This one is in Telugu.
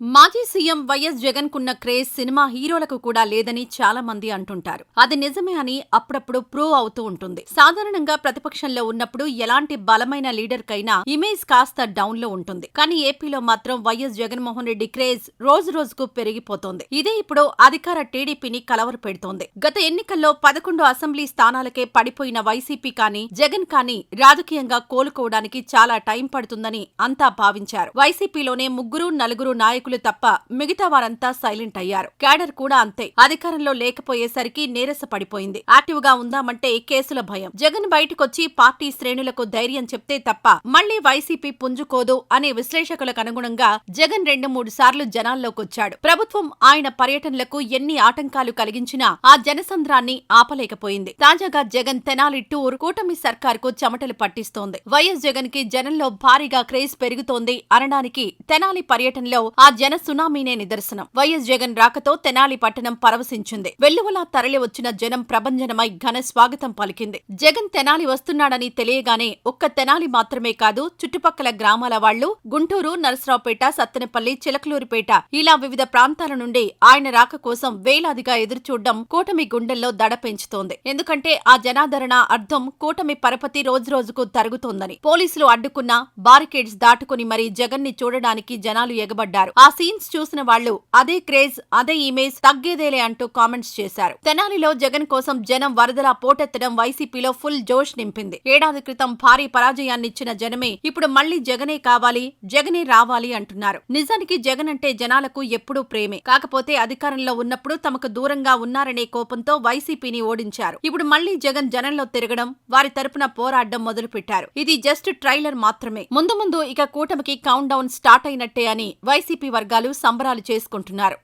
మాజీ సీఎం వైఎస్ జగన్ కున్న క్రేజ్ సినిమా హీరోలకు కూడా లేదని చాలా మంది అంటుంటారు. అది నిజమే అని అప్పుడప్పుడు ప్రూవ్ అవుతూ ఉంటుంది. సాధారణంగా ప్రతిపక్షంలో ఉన్నప్పుడు ఎలాంటి బలమైన లీడర్ కైనా ఇమేజ్ కాస్త డౌన్లో ఉంటుంది. కానీ ఏపీలో మాత్రం వైఎస్ జగన్మోహన్ రెడ్డి క్రేజ్ రోజు రోజుకు పెరిగిపోతోంది. ఇదే ఇప్పుడు అధికార టీడీపీని కలవరు పెడుతోంది. గత ఎన్నికల్లో పదకొండు అసెంబ్లీ స్థానాలకే పడిపోయిన వైసీపీ కానీ జగన్ కానీ రాజకీయంగా కోలుకోవడానికి చాలా టైం పడుతుందని అంతా భావించారు. వైసీపీలోనే ముగ్గురు నలుగురు నాయకులు తప్ప మిగతా వారంతా సైలెంట్ అయ్యారు. క్యాడర్ కూడా అంతే. అధికారంలో లేకపోయేసరికి నీరస పడిపోయింది. యాక్టివ్గా ఉందామంటే కేసుల భయం. జగన్ బయటకొచ్చి పార్టీ శ్రేణులకు ధైర్యం చెప్తే తప్ప మళ్ళీ వైసీపీ పుంజుకోదు అనే విశ్లేషకులకు అనుగుణంగా జగన్ రెండు మూడు సార్లు జనాల్లోకొచ్చాడు. ప్రభుత్వం ఆయన పర్యటనలకు ఎన్ని ఆటంకాలు కలిగించినా ఆ జనసంద్రాన్ని ఆపలేకపోయింది. తాజాగా జగన్ తెనాలి టూర్ కూటమి సర్కార్కు చెమటలు పట్టిస్తోంది. వైఎస్ జగన్కి జనంలో భారీగా క్రేజ్ పెరుగుతోంది అనడానికి తెనాలి పర్యటనలో ఆ జన సునామీనే నిదర్శనం. వైఎస్ జగన్ రాకతో తెనాలి పట్టణం పరవశించింది. వెల్లువలా తరలి వచ్చిన జనం ప్రభంజనమై ఘన స్వాగతం పలికింది. జగన్ తెనాలి వస్తున్నాడని తెలియగానే ఒక్క తెనాలి మాత్రమే కాదు చుట్టుపక్కల గ్రామాల వాళ్ళు గుంటూరు నరసరావుపేట సత్తెనపల్లి చిలకలూరిపేట ఇలా వివిధ ప్రాంతాల నుండి ఆయన రాక కోసం వేలాదిగా ఎదురుచూడడం కూటమి గుండెల్లో దడ పెంచుతోంది. ఎందుకంటే ఆ జనాదరణ అర్థం కూటమి పరపతి రోజురోజుకు తరుగుతోందని. పోలీసులు అడ్డుకున్నా బారికేడ్స్ దాటుకుని మరీ జగన్ని చూడడానికి జనాలు ఎగబడ్డారు. ఆ సీన్స్ చూసిన వాళ్ళు అదే క్రేజ్ అదే ఇమేజ్ తగ్గేదేలే అంటూ కామెంట్స్ చేశారు. తెనాలిలో జగన్ కోసం జనం వరదలా పోటెత్తడం వైసీపీలో ఫుల్ జోష్ నింపింది. ఏడాది క్రితం భారీ పరాజయాన్నిచ్చిన జనమే ఇప్పుడు మళ్ళీ జగనే కావాలి జగనే రావాలి అంటున్నారు. నిజానికి జగన్ అంటే జనాలకు ఎప్పుడూ ప్రేమే. కాకపోతే అధికారంలో ఉన్నప్పుడు తమకు దూరంగా ఉన్నారనే కోపంతో వైసీపీని ఓడించారు. ఇప్పుడు మళ్ళీ జగన్ జనంలో తిరగడం వారి తరపున పోరాడడం మొదలుపెట్టారు. ఇది జస్ట్ ట్రైలర్ మాత్రమే. ముందు ముందు ఇక కూటమికి కౌంట్ డౌన్ స్టార్ట్ అయినట్టే అని వైసీపీ వర్గాలు సంబరాలు చేసుకుంటున్నారు.